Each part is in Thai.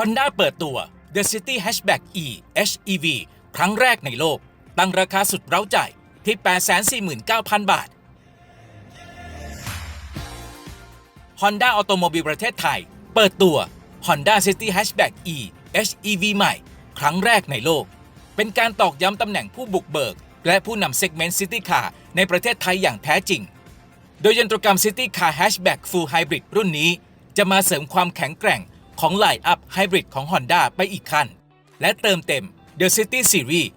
Honda เปิดตัว The City Hatchback E HEV ครั้งแรกในโลก ตั้งราคาสุดเร้าใจที่ 849,000 บาท Honda Automobile ประเทศไทย เปิดตัว Honda City Hatchback E HEV ใหม่ ครั้งแรกในโลก เป็นการตอกย้ำตำแหน่งผู้บุกเบิก และผู้นำเซกเมนต์ซิตี้คาร์ในประเทศไทยอย่างแท้จริง โดยยนตรกรรม City Car Hatchback Full Hybrid รุ่นนี้ จะมาเสริมความแข็งแกร่ง ของไลน์อัพไฮบริดของ Honda ไปอีกขั้น และเติมเต็ม The City Series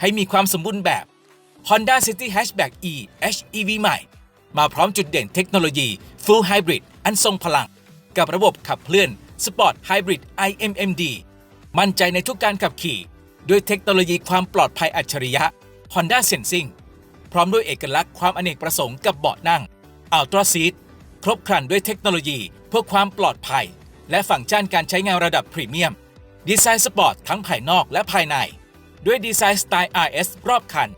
ให้มีความสมบูรณ์แบบ Honda City Hatchback E HEV ใหม่ มาพร้อมจุดเด่นเทคโนโลยี Full Hybrid อันทรงพลัง กับระบบขับเคลื่อน Sport Hybrid IMMD มั่นใจในทุกการขับขี่ ด้วยเทคโนโลยีความปลอดภัยอัจฉริยะ Honda Sensing พร้อมด้วยเอกลักษณ์ความอเนกประสงค์กับเบาะนั่ง Ultra Seat ครบครันด้วยเทคโนโลยีเพื่อความปลอดภัย และฟังก์ชันการใช้งานระดับพรีเมียม ดีไซน์สปอร์ตทั้งภายนอกและภายใน ด้วยดีไซน์สไตล์ RS รอบคัน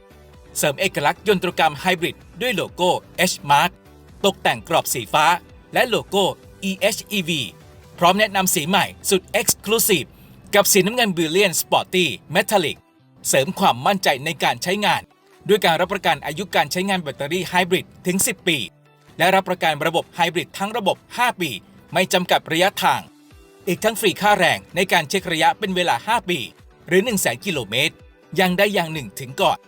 เสริมเอกลักษณ์ยนตรกรรมไฮบริดด้วยโลโก้ H Mark ตกแต่งกรอบสีฟ้า และโลโก้ EHEV พร้อมแนะนำสีใหม่สุด Exclusive กับสีน้ำเงิน Brilliant Sporty Metallic เสริมความมั่นใจในการใช้งาน ด้วยการรับประกันอายุการใช้งานแบตเตอรี่ไฮบริดถึง 10 ปี และรับประกันระบบไฮบริดทั้งระบบ 5 ปี ไม่จำกัดระยะทาง อีกทั้งฟรีค่าแรงในการเช็คระยะเป็นเวลา 5 ปี หรือ1 0 0 0 0 0กิโลเมตรยังได้อย่างหนึ่งถึงก่อน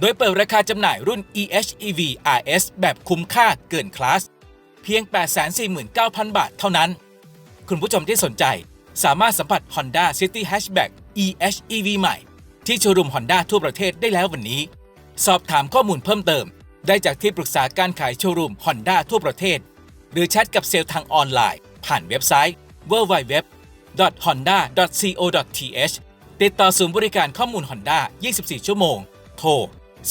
โดยเปิดราคาจำหน่ายรุ่น EHEV RS แบบคุ้มค่าเกินคลาส เพียง 849,000 บาทเท่านั้น คุณผู้ชมที่สนใจสามารถสัมผัส Honda City Hatchback EHEV ใหม่ ที่โชว์รูม Honda ทั่วประเทศได้แล้ววันนี้ สอบถามข้อมูลเพิ่มเติม ได้จากที่ปรึกษาการขายโชว์รูม Honda ทั่วประเทศ หรือแชทกับเซลล์ทางออนไลน์ ผ่านเว็บไซต์ www.honda.co.th ติดต่อศูนย์บริการข้อมูล Honda 24 ชั่วโมง โทร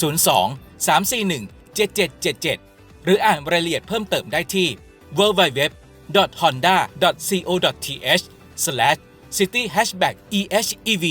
02 341 7777 หรืออ่านรายละเอียดเพิ่มเติมได้ที่ www.honda.co.th/city hatchback EHEV